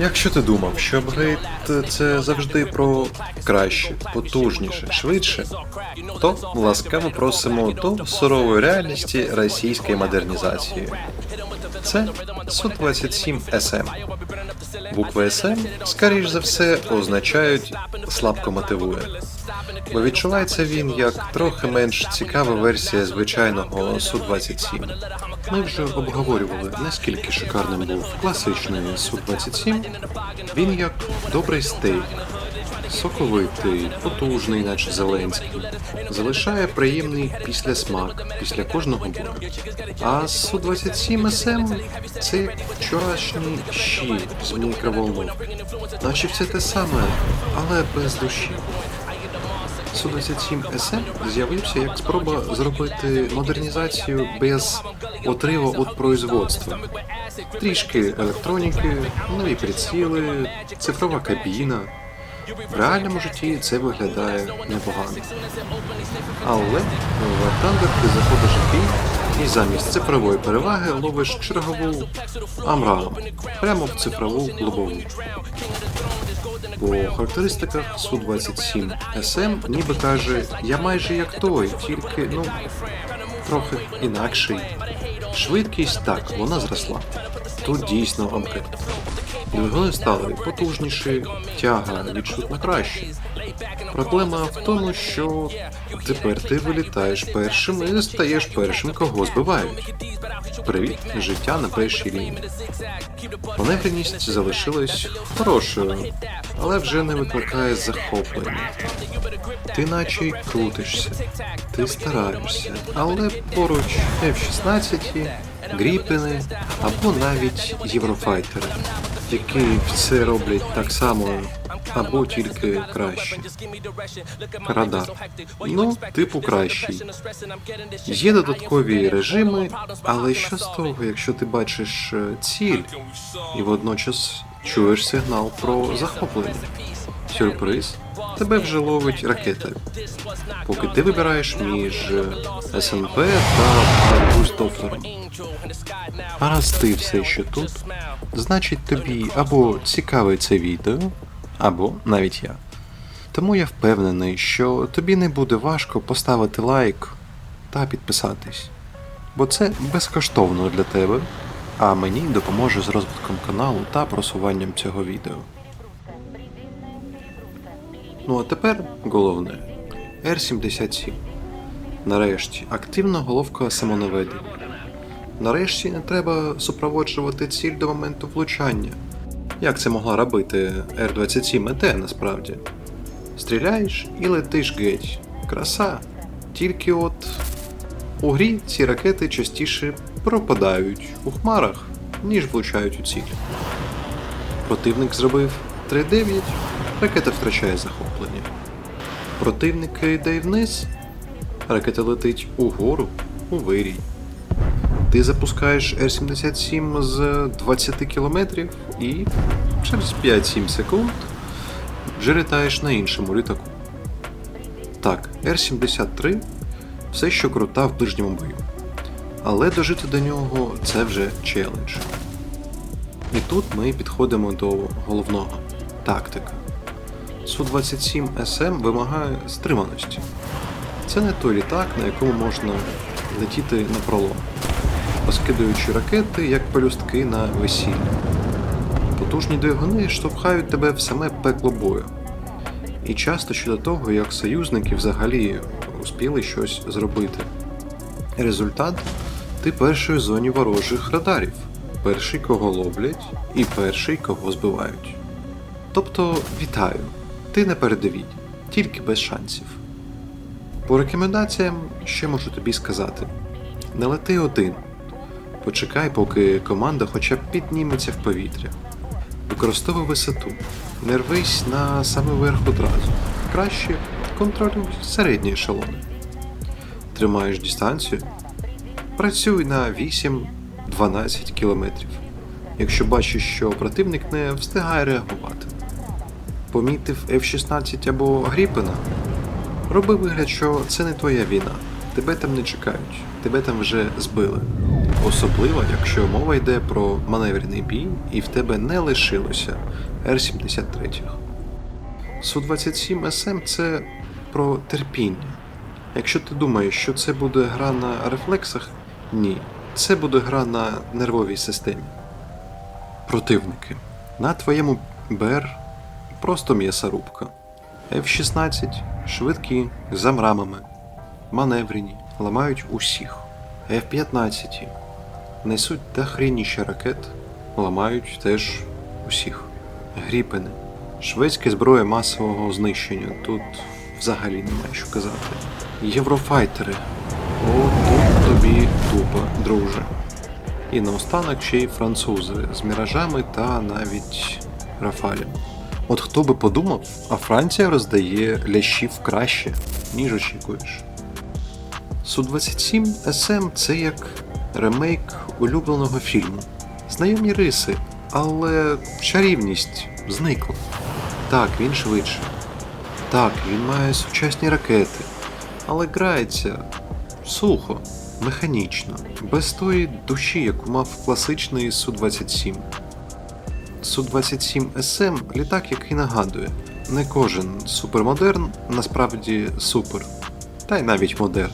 Якщо ти думав, що апгрейд це завжди про краще, потужніше, швидше, то ласкаво просимо до сурової реальності російської модернізації. Це Су-27 СМ. Букви СМ, скоріш за все, означають слабко мотивує. Бо відчувається він як трохи менш цікава версія звичайного Су-27. Ми вже обговорювали, наскільки шикарним був класичний Су-27. Він як добрий стейк, соковитий, потужний, наче Зеленський, залишає приємний післясмак після кожного бою. А Су-27 СМ це як вчорашній щі з мікроволновки. Наче все те саме, але без душі. Су-27 SM з'явився як спроба зробити модернізацію без отриву від производства. Трішки електроніки, нові приціли, цифрова кабіна. В реальному житті це виглядає непогано. Але в Thunder ти заходиш в бій і замість цифрової переваги ловиш чергову Амрам прямо в цифрову лобову. По характеристиках Су-27 SM ніби каже, я майже як той, тільки, ну, трохи інакший. Швидкість так, вона зросла. Тут дійсно апгрейд. Двигуни стали потужніші, тяга відчутно краще. Проблема в тому, що тепер ти вилітаєш першим і стаєш першим, кого збивають. Привіт, життя на першій лінії. Поневреність залишилась хорошою, але вже не викликає захоплення. Ти наче й крутишся, ти стараєшся, але поруч F-16, Гріпини або навіть Єврофайтери, які все роблять так само або тільки краще. Радар. Ну, типу кращий. Є додаткові режими, але що з того, якщо ти бачиш е, ціль і водночас чуєш сигнал про захоплення? Сюрприз. Тебе вже ловить ракета. Поки ти вибираєш між е, СНП та Бустовтером. А раз ти все ще тут, значить тобі або цікаве це відео, або навіть я. Тому я впевнений, що тобі не буде важко поставити лайк та підписатись. Бо це безкоштовно для тебе, а мені допоможе з розвитком каналу та просуванням цього відео. Ну а тепер головне. R77. Нарешті активна головка самонаведення. Нарешті не треба супроводжувати ціль до моменту влучання. Як це могла робити R27 ЕТ насправді? Стріляєш і летиш геть. Краса. Тільки от у грі ці ракети частіше пропадають у хмарах, ніж влучають у ціль. Противник зробив 3-9, ракета втрачає захоплення. Противник йде вниз, ракета летить угору, у вирій. Ти запускаєш Р-77 з 20 км і через 5-7 секунд вже літаєш на іншому літаку. Так, Р-73 все що крута в ближньому бою. Але дожити до нього це вже челендж. І тут ми підходимо до головного тактика. Су-27 SM вимагає стриманості. Це не той літак, на якому можна летіти на пролом, розкидуючи ракети як пелюстки на весілля. Потужні двигуни штовхають тебе в саме пекло бою. І часто щодо того, як союзники взагалі успіли щось зробити. Результат ти перший в зоні ворожих радарів, перший, кого ловлять, і перший, кого збивають. Тобто, вітаю, ти на передовій, тільки без шансів. По рекомендаціям ще можу тобі сказати: не лети один. Почекай, поки команда хоча б підніметься в повітря. Використовуй висоту. Не рвись на самий верх одразу. Краще контролюй середні ешелони. Тримаєш дистанцію. Працюй на 8-12 кілометрів. Якщо бачиш, що противник не встигає реагувати. Помітив F-16 або Гріпена? Роби вигляд, що це не твоя війна. Тебе там не чекають, тебе там вже збили. Особливо, якщо мова йде про маневрений бій і в тебе не лишилося Р-73. Су-27 СМ це про терпіння. Якщо ти думаєш, що це буде гра на рефлексах, ні. Це буде гра на нервовій системі. Противники. На твоєму БР просто м'ясорубка. F-16 швидкі, за мрамами, маневрені, ламають усіх. F-15 несуть дохрінніше ракет, ламають теж усіх. Гріпени. Шведська зброя масового знищення. Тут взагалі немає що казати. Єврофайтери. О, тут тобі тупо, друже. І наостанок ще й французи з міражами та навіть Рафалем. От хто би подумав, а Франція роздає лящів краще, ніж очікуєш. Су-27 SM це як ремейк улюбленого фільму. Знайомі риси, але чарівність зникла. Так, він швидше. Так, він має сучасні ракети, але грається сухо, механічно, без тої душі, яку мав класичний Су-27. Су-27 SM літак, який нагадує, не кожен супермодерн насправді супер, та й навіть модерн.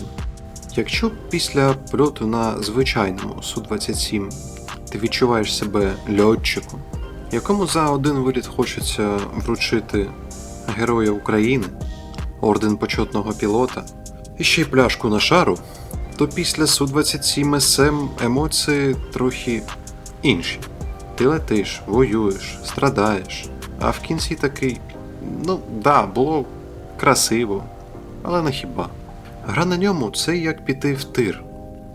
Якщо після польоту на звичайному Су-27 ти відчуваєш себе льотчиком, якому за один виліт хочеться вручити Героя України, орден почетного пілота і ще й пляшку на шару, то після Су-27 СМ емоції трохи інші. Ти летиш, воюєш, страдаєш, а в кінці такий, ну да, було красиво, але не хіба. Гра на ньому це як піти в тир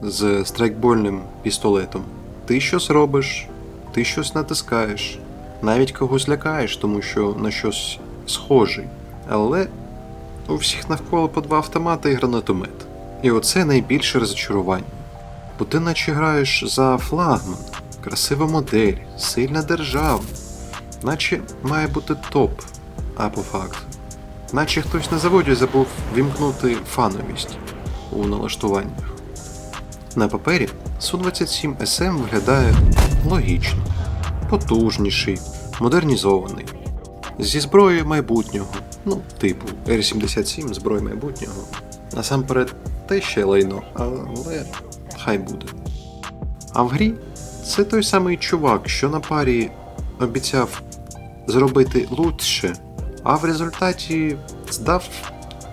з страйкбольним пістолетом. Ти щось робиш, ти щось натискаєш, навіть когось лякаєш, тому що на щось схожий. Але у всіх навколо по два автомати і гранатомет. І оце найбільше розчарування. Бо ти наче граєш за флагман, красива модель, сильна держава, наче має бути топ, а по факту. Наче хтось на заводі забув вімкнути фановість у налаштуваннях. На папері Су-27 SM виглядає логічно, потужніший, модернізований, зі зброєю майбутнього, ну, типу Р-77 зброї майбутнього. Насамперед те ще лайно, але хай буде. А в грі це той самий чувак, що на парі обіцяв зробити лучше, а в результаті здав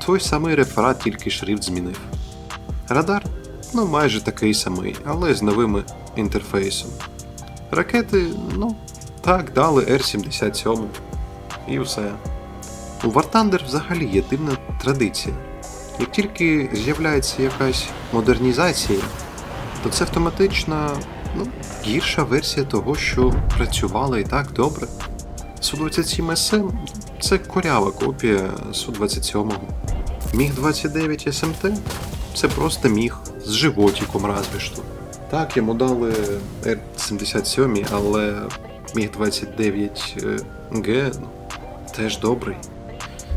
той самий реферат, тільки шрифт змінив. Радар ну майже такий самий, але з новим інтерфейсом. Ракети, ну, так, дали Р-77 і все. У War Thunder взагалі є дивна традиція. Як тільки з'являється якась модернізація, то це автоматично ну, гірша версія того, що працювала і так добре. Су-27 СМ це корява копія Су-27. Міг 29 СМТ це просто міг з животиком разві що. Так, йому дали Р-77, але міг 29 Г ну, теж добрий.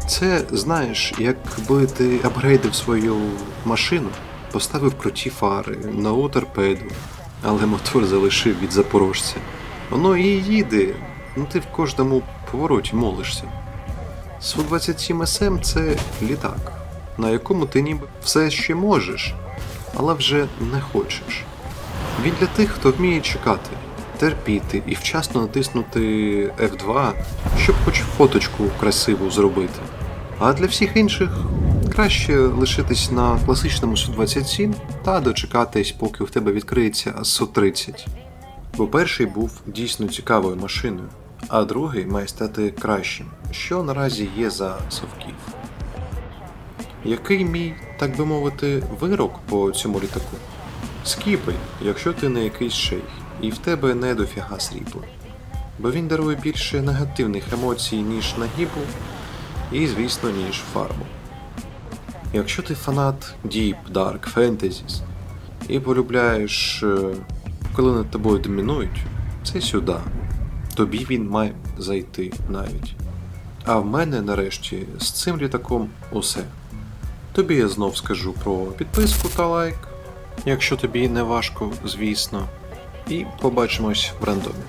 Це, знаєш, якби ти апгрейдив свою машину, поставив круті фари, нову торпеду, але мотор залишив від запорожця. Воно і їде, ну ти в кожному повороті молишся. Су-27 СМ це літак, на якому ти ніби все ще можеш, але вже не хочеш. Він для тих, хто вміє чекати, терпіти і вчасно натиснути F2, щоб хоч фоточку красиву зробити. А для всіх інших краще лишитись на класичному Су-27 та дочекатись, поки в тебе відкриється Су-30. Бо перший був дійсно цікавою машиною, а другий має стати кращим, що наразі є за совків. Який мій, так би мовити, вирок по цьому літаку? Скіпай, якщо ти не якийсь шейх, і в тебе не дофіга срібла. Бо він дарує більше негативних емоцій, ніж нагібу, і, звісно, ніж фарбу. Якщо ти фанат Deep Dark Fantasies і полюбляєш, е, коли над тобою домінують, це сюди. Тобі він має зайти навіть. А в мене нарешті з цим літаком усе. Тобі я знов скажу про підписку та лайк. якщо тобі не важко, звісно. І побачимось в рандомі.